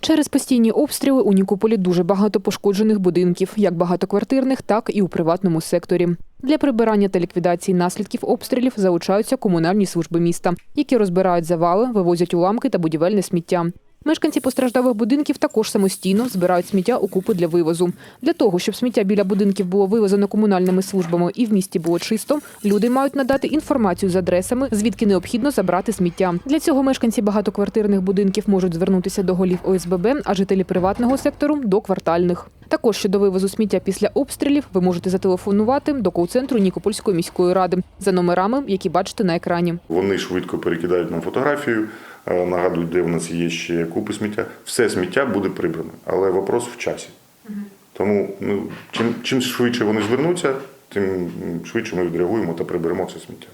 Через постійні обстріли у Нікополі дуже багато пошкоджених будинків, як багатоквартирних, так і у приватному секторі. Для прибирання та ліквідації наслідків обстрілів залучаються комунальні служби міста, які розбирають завали, вивозять уламки та будівельне сміття. Мешканці постраждалих будинків також самостійно збирають сміття у купи для вивозу. Для того, щоб сміття біля будинків було вивезено комунальними службами і в місті було чисто, люди мають надати інформацію з адресами, звідки необхідно забрати сміття. Для цього мешканці багатоквартирних будинків можуть звернутися до голів ОСББ, а жителі приватного сектору до квартальних. Також щодо вивозу сміття після обстрілів ви можете зателефонувати до кол-центру Нікопольської міської ради за номерами, які бачите на екрані. Вони швидко перекидають нам фотографію, е, нагадують, де в нас є ще купи сміття. Все сміття буде прибране, але вопрос в часі. Тому ну, чим, чим швидше вони звернуться, тим швидше ми відреагуємо та приберемо це сміття.